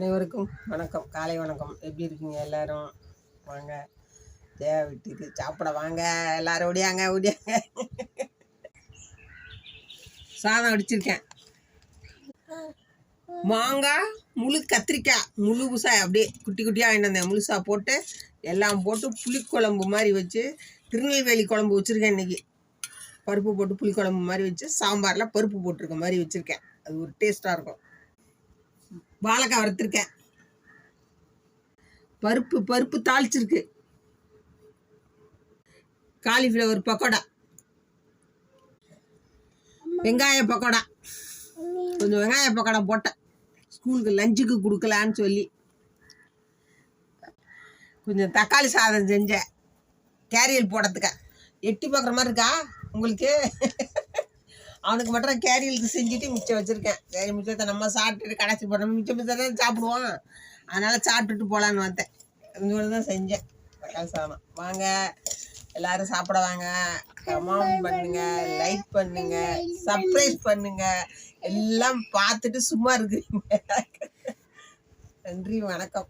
அனைவருக்கும் வணக்கம். காலை வணக்கம். எப்படி இருக்கீங்க எல்லாரும்? வாங்க. தேவை வீட்டுக்கு சாப்பிட வாங்க. எல்லாரும் ஓடியாங்க ஓடியாங்க. சாதம் அடிச்சிருக்கேன். மாங்காய் முழு கத்திரிக்காய் முழு புசாய் அப்படியே குட்டி குட்டியாக வாங்கிட்டு வந்தேன். முழுசா போட்டு எல்லாம் போட்டு புளிக்குழம்பு மாதிரி வச்சு திருநெல்வேலி குழம்பு வச்சுருக்கேன் இன்றைக்கி பருப்பு போட்டு புளிக்குழம்பு மாதிரி வச்சு சாம்பாரில் பருப்பு போட்டிருக்க மாதிரி வச்சுருக்கேன். அது ஒரு டேஸ்ட்டாக இருக்கும். வாழைக்காய் வறுத்துருக்கேன். பருப்பு பருப்பு தாளிச்சிருக்கு. காலிஃப்ளவர் பக்கோடா. வெங்காய பக்கோடா. கொஞ்சம் வெங்காய பக்கோடா போட்டேன். ஸ்கூலுக்கு லஞ்சுக்கு கொடுக்கலான்னு சொல்லி. கொஞ்சம் தக்காளி சாதம் செஞ்சேன். கேரியல் போடுறதுக்கு. எட்டி பார்க்குற மாதிரி இருக்கா உங்களுக்கு? அவனுக்கு மட்டும் கேரியலுக்கு செஞ்சுட்டு மிச்சம் வச்சுருக்கேன். சரி மிச்சத்தை நம்ம சாப்பிட்டுட்டு கடைசி போட்டோம் மிச்சம் மிச்சம் தான் சாப்பிடுவோம். அதனால் சாப்பிட்டுட்டு போகலான்னு வந்தேன். கொஞ்சம் தான் செஞ்சேன். தக்காளி சாதம். வாங்க. எல்லாரும் சாப்பிட வாங்க. கமெண்ட் பண்ணுங்க லைக் பண்ணுங்க சர்ப்ரைஸ் பண்ணுங்க. எல்லாம் பார்த்துட்டு சும்மா இருக்கிறீங்க. நன்றி வணக்கம்.